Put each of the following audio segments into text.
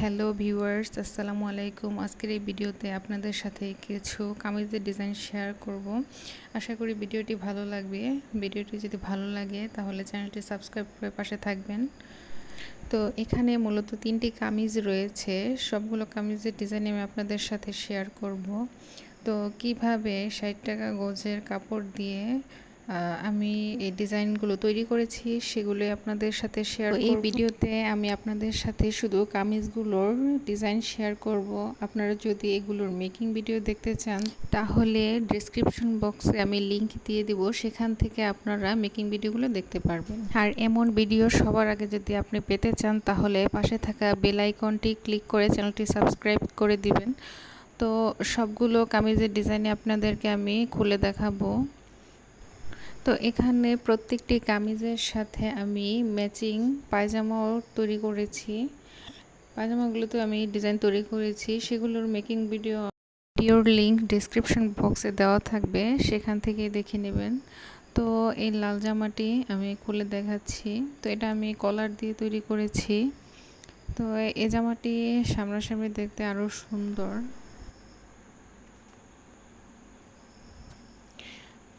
Hello viewers, আসসালামু আলাইকুম। আজকের এই ভিডিওতে আপনাদের সাথে কিছু কামিজের ডিজাইন শেয়ার করব। আশা করি ভিডিওটি ভালো লাগবে। ভিডিওটি যদি ভালো লাগে, তাহলে চ্যানেলটি সাবস্ক্রাইব করে পাশে থাকবেন। তো এখানে মূলত তিনটি কামিজ রয়েছে। সবগুলো কামিজের ডিজাইন আমি আপনাদের সাথে শেয়ার করব। তো কীভাবে ষাট টাকা গজের কাপড় দিয়ে আমি এই ডিজাইনগুলো তৈরি করেছি সেগুলো আপনাদের সাথে শেয়ার এই ভিডিওতে আমি আপনাদের সাথে শুধু কামিজগুলোর ডিজাইন শেয়ার করব। আপনারা যদি এগুলোর মেকিং ভিডিও দেখতে চান তাহলে ডিসক্রিপশন বক্সে আমি লিংক দিয়ে দিব। সেখান থেকে আপনারা মেকিং ভিডিওগুলো দেখতে পারবেন। আর এমন ভিডিও সবার আগে যদি আপনি পেতে চান তাহলে পাশে থাকা বেল আইকনটি ক্লিক করে চ্যানেলটি সাবস্ক্রাইব করে দিবেন। তো সবগুলো কামিজের ডিজাইনে আপনাদেরকে আমি খুলে দেখাবো। তো এখানে প্রত্যেকটি কামিজের সাথে আমি ম্যাচিং পায়জামাও তৈরি করেছি। পায়জামাগুলোতে আমি ডিজাইন তৈরি করেছি। সেগুলোর মেকিং ভিডিও ভিডিওর লিঙ্ক ডিসক্রিপশন বক্সে দেওয়া থাকবে। সেখান থেকে দেখে নেবেন। তো এই লাল জামাটি আমি খুলে দেখাচ্ছি। তো এটা আমি কলার দিয়ে তৈরি করেছি। তো এই জামাটি সামনাসামনি দেখতে আরও সুন্দর।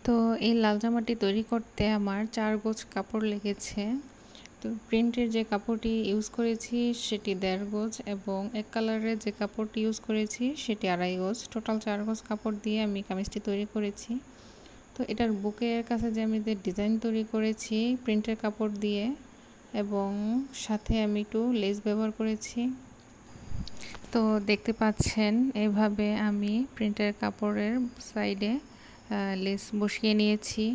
তো এই লাল জামাটি তৈরি করতে আমার চার গোছ কাপড় লেগেছে। তো প্রিন্টের যে কাপড়টি ইউজ করেছি সেটি দেড় গোজ এবং এক কালারের যে কাপড়টি ইউজ করেছি সেটি আড়াই গোজ। টোটাল চার গোজ কাপড় দিয়ে আমি কামিজটি তৈরি করেছি। তো এটার বুকের কাছে যে আমি যে ডিজাইন তৈরি করেছি প্রিন্টের কাপড় দিয়ে এবং সাথে আমি একটু লেস ব্যবহার করেছি। তো দেখতে পাচ্ছেন এভাবে আমি প্রিন্টের কাপড়ের সাইডে লেস বসিয়ে নিয়েছি।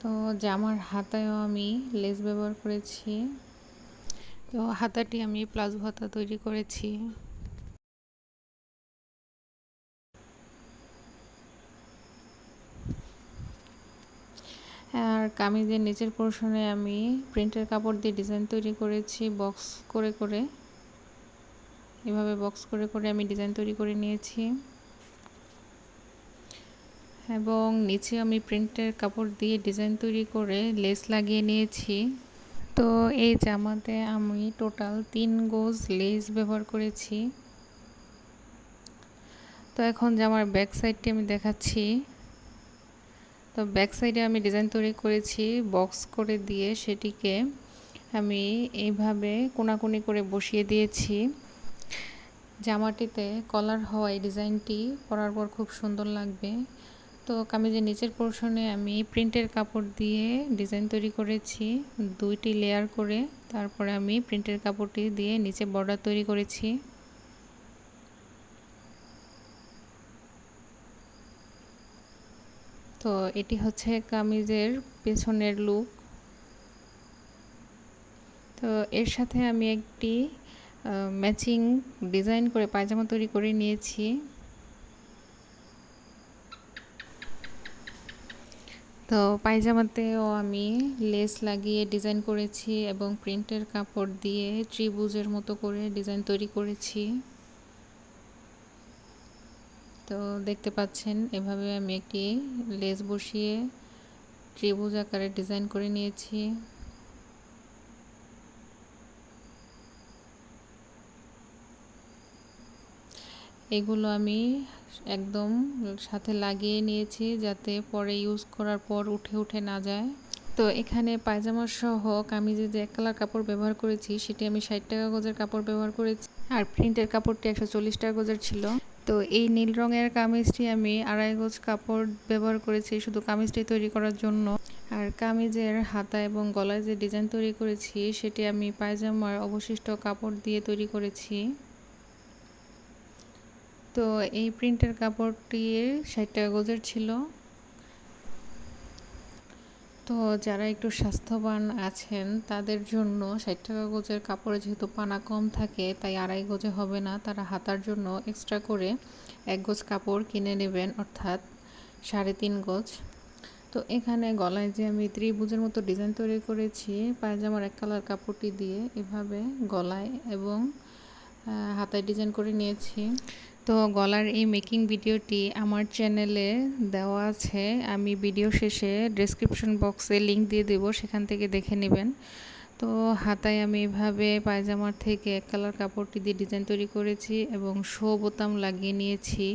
তো জামার হাতায়ও আমি লেস ব্যবহার করেছি। তো হাতাটি আমি প্লাজো হাতা তৈরি করেছি। আর কামিজের নিচের পোর্শনে আমি প্রিন্টের কাপড় দিয়ে ডিজাইন তৈরি করেছি বক্স করে করে। এভাবে বক্স করে করে আমি ডিজাইন তৈরি করে নিয়েছি। এবং নিচে আমি প্রিন্টের কাপড় দিয়ে ডিজাইন তৈরি করে লেস লাগিয়ে নিয়েছি। তো এই জামাতে আমি টোটাল তিন গোজ লেস ব্যবহার করেছি। তো এখন জামার ব্যাক সাইডটি আমি দেখাচ্ছি। তো ব্যাক সাইডে আমি ডিজাইন তৈরি করেছি বক্স করে দিয়ে সেটিকে আমি এইভাবে কোনাকুনি করে বসিয়ে দিয়েছি। জামাটিতে কলার হওয়া এই ডিজাইনটি পরার পর খুব সুন্দর লাগবে। তো কামিজের নিচের পোর্শনে আমি প্রিন্টের কাপড় দিয়ে ডিজাইন তৈরি করেছি, দুইটি লেয়ার করে। তারপরে আমি প্রিন্টের কাপড়টি দিয়ে নিচে বর্ডার তৈরি করেছি। তো এটি হচ্ছে কামিজের পেছনের লুক। তো এর সাথে আমি একটি ম্যাচিং ডিজাইন করে পায়জামা তৈরি করে নিয়েছি। তো পায়জামাতেও আমি লেস লাগিয়ে ডিজাইন করেছি এবং প্রিন্টের কাপড় দিয়ে ত্রিভুজের মতো করে ডিজাইন তৈরি করেছি। তো দেখতে পাচ্ছেন, এভাবে আমি একটি লেস বসিয়ে ত্রিভুজ আকারে ডিজাইন করে নিয়েছি। এগুলো আমি একদম সাথে লাগিয়ে নিয়েছি যাতে পরে ইউজ করার পর উঠে উঠে না যায়। তো এখানে পায়জামা সহ কামিজে যে এক কালার কাপড় ব্যবহার করেছি, সেটি আমি ষাট টাকা গজের কাপড় ব্যবহার করেছি। আর প্রিন্টের কাপড়টি একশো চল্লিশ টাকা গজের ছিল। তো এই নীল রঙের কামিজটি আমি আড়াই গোজ কাপড় ব্যবহার করেছি, শুধু কামিজটি তৈরি করার জন্য। আর কামিজের হাতা এবং গলায় যে ডিজাইন তৈরি করেছি, সেটি আমি পায়জামার অবশিষ্ট কাপড় দিয়ে তৈরি করেছি। তো এই প্রিন্টের কাপড়টি ষাট টাকা গজের ছিল। তো যারা একটু স্বাস্থ্যবান আছেন, তাদের জন্য ষাট টাকা গোজের কাপড়ে যেহেতু পানা কম থাকে, তাই আড়াই গোজে হবে না। তারা হাতার জন্য এক্সট্রা করে এক গোজ কাপড় কিনে নেবেন, অর্থাৎ সাড়ে তিন গোজ। তো এখানে গলায় যে আমি ত্রিভুজের মতো ডিজাইন তৈরি করেছি, পায়জামার এক কালার কাপড়টি দিয়ে এভাবে গলায় এবং হাতায় ডিজাইন করে নিয়েছি। তো গলার এই মেকিং ভিডিওটি আমার চ্যানেলে দেওয়া আছে। আমি ভিডিও শেষে ডেসক্রিপশন বক্সে লিংক দিয়ে দেবো, সেখান থেকে দেখে নেবেন। তো হাতায় আমি এভাবে পায়জামার থেকে এক কালার কাপড়টি দিয়ে ডিজাইন তৈরি করেছি এবং শো বোতাম লাগিয়ে নিয়েছি।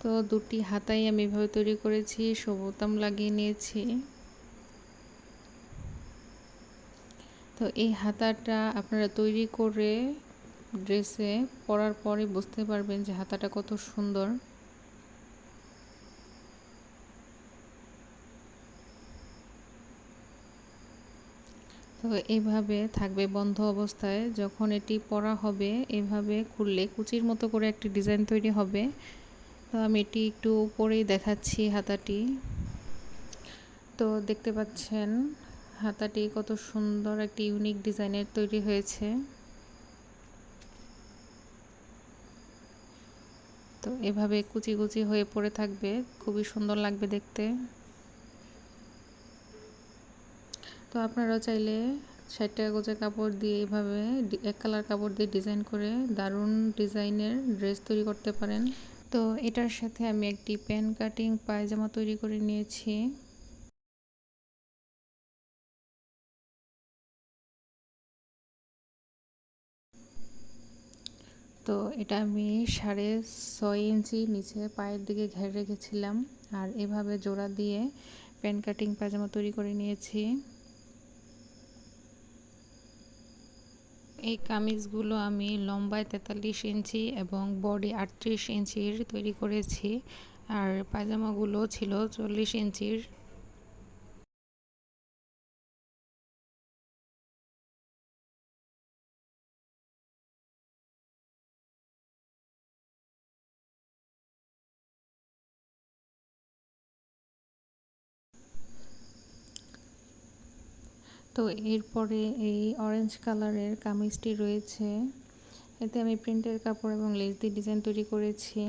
তো দুটি হাতাই আমি এভাবে তৈরি করেছি শো বোতাম লাগিয়ে নিয়েছি। তো এই হাতাটা আপনারা তৈরি করে ড্রেসে পরার পরে বুঝতে পারবেন যে হাতাটা কত সুন্দর। তো এইভাবে থাকবে বন্ধ অবস্থায়। যখন এটি পরা হবে, এভাবে খুললে কুচির মতো করে একটি ডিজাইন তৈরি হবে। তো আমি এটি একটু পরেই দেখাচ্ছি হাতাটি। তো দেখতে পাচ্ছেন, হাতাটি কত সুন্দর একটি ইউনিক ডিজাইনের তৈরি হয়েছে। তো এভাবে কুচি কুচি হয়ে পড়ে থাকবে। খুবই সুন্দর লাগবে দেখতে। তো আপনারা চাইলে ষাট টাকা গোজা কাপড় দিয়ে এভাবে এক কালার কাপড় দিয়ে ডিজাইন করে দারুণ ডিজাইনের ড্রেস তৈরি করতে পারেন। তো এটার সাথে আমি একটি প্যান কাটিং পায়জামা তৈরি করে নিয়েছি। তো এটা আমি সাড়ে ছয় ইঞ্চি নিচে পায়ের দিকে ঘেরে রেখেছিলাম। আর এভাবে জোড়া দিয়ে প্যান কাটিং পায়জামা তৈরি করে নিয়েছি। এই কামিজগুলো আমি লম্বায় তেতাল্লিশ ইঞ্চি এবং বডি আটত্রিশ ইঞ্চির তৈরি করেছি। আর পায়জামাগুলো ছিল চল্লিশ ইঞ্চির। তো এরপরে এই অরেঞ্জ কালারের কামিজটি রয়েছে। এতে আমি প্রিন্টের কাপড় এবং লেস দিয়ে ডিজাইন তৈরি করেছি।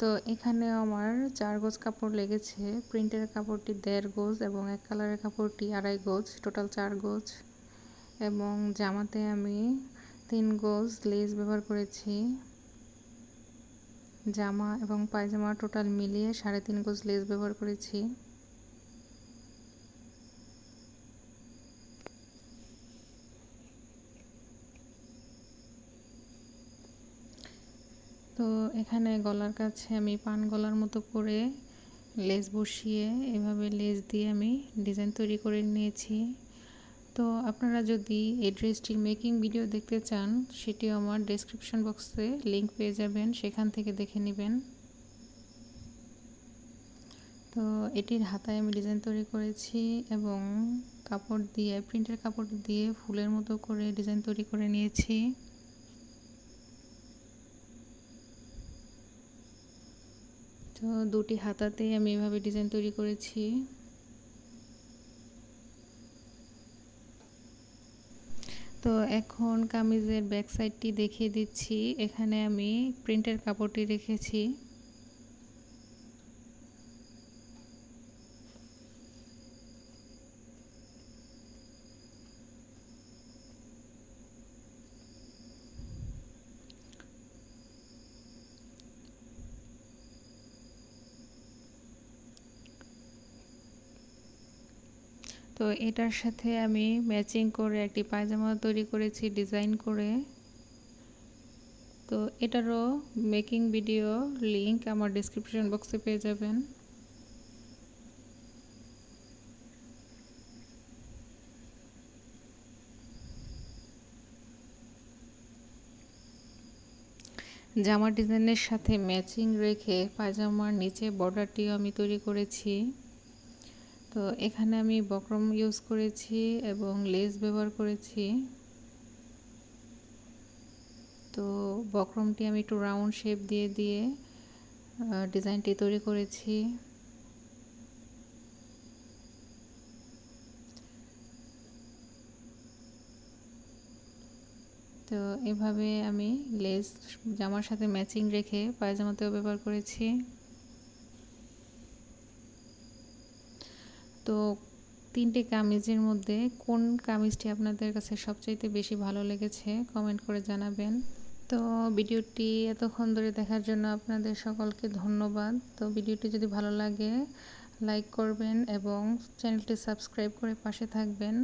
তো এখানে আমার চার গোজ কাপড় লেগেছে। প্রিন্টের কাপড়টি দেড় গোজ এবং এক কালারের কাপড়টি আড়াই গোজ টোটাল চার গোজ। এবং জামাতে আমি তিন গোজ লেস ব্যবহার করেছি। জামা এবং পায়জামা টোটাল মিলিয়ে সাড়ে তিন গোজ লেস ব্যবহার করেছি। এখানে গলার কাছে আমি পান গলার মতো করে লেস বসিয়ে এভাবে লেস দিয়ে আমি ডিজাইন তৈরি করে নিয়েছি। তো আপনারা যদি এই ড্রেসটির মেকিং ভিডিও দেখতে চান, সেটিও আমার ডেসক্রিপশন বক্সে লিংক পেয়ে যাবেন, সেখান থেকে দেখে নেবেন। তো এটির হাতায় আমি ডিজাইন তৈরি করেছি এবং কাপড় দিয়ে প্রিন্টের কাপড় দিয়ে ফুলের মতো করে ডিজাইন তৈরি করে নিয়েছি। তো দুটি হাতাতেই আমি এভাবে ডিজাইন তৈরি করেছি। তো এখন কামিজের ব্যাক সাইডটি দেখিয়ে দিচ্ছি। এখানে আমি প্রিন্টের কাপড়টি রেখেছি। তো এটার সাথে আমি ম্যাচিং করে একটি পায়জামা তৈরি করেছি, ডিজাইন করে। তো এটারও মেকিং ভিডিও লিংক আমার ডিসক্রিপশন বক্সে পেয়ে যাবেন। জামার ডিজাইনের সাথে ম্যাচিং রেখে পায়জামার নিচে বর্ডারটিও আমি তৈরি করেছি। তো এখানে আমি বক্রম ইউজ করেছি এবং লেস ব্যবহার করেছি। তো বক্রমটি আমি একটু রাউন্ড শেপ দিয়ে দিয়ে ডিজাইনটি তৈরি করেছি। তো এভাবে আমি লেস জামার সাথে ম্যাচিং রেখে পায়জামাতেও ব্যবহার করেছি। তো তিনটে কামিজের মধ্যে কোন কামিজটি আপনাদের কাছে সবচাইতে বেশি ভালো লেগেছে কমেন্ট করে জানাবেন। তো ভিডিওটি এতক্ষণ ধরে দেখার জন্য আপনাদের সকলকে ধন্যবাদ। তো ভিডিওটি যদি ভালো লাগে, লাইক করবেন এবং চ্যানেলটি সাবস্ক্রাইব করে পাশে থাকবেন।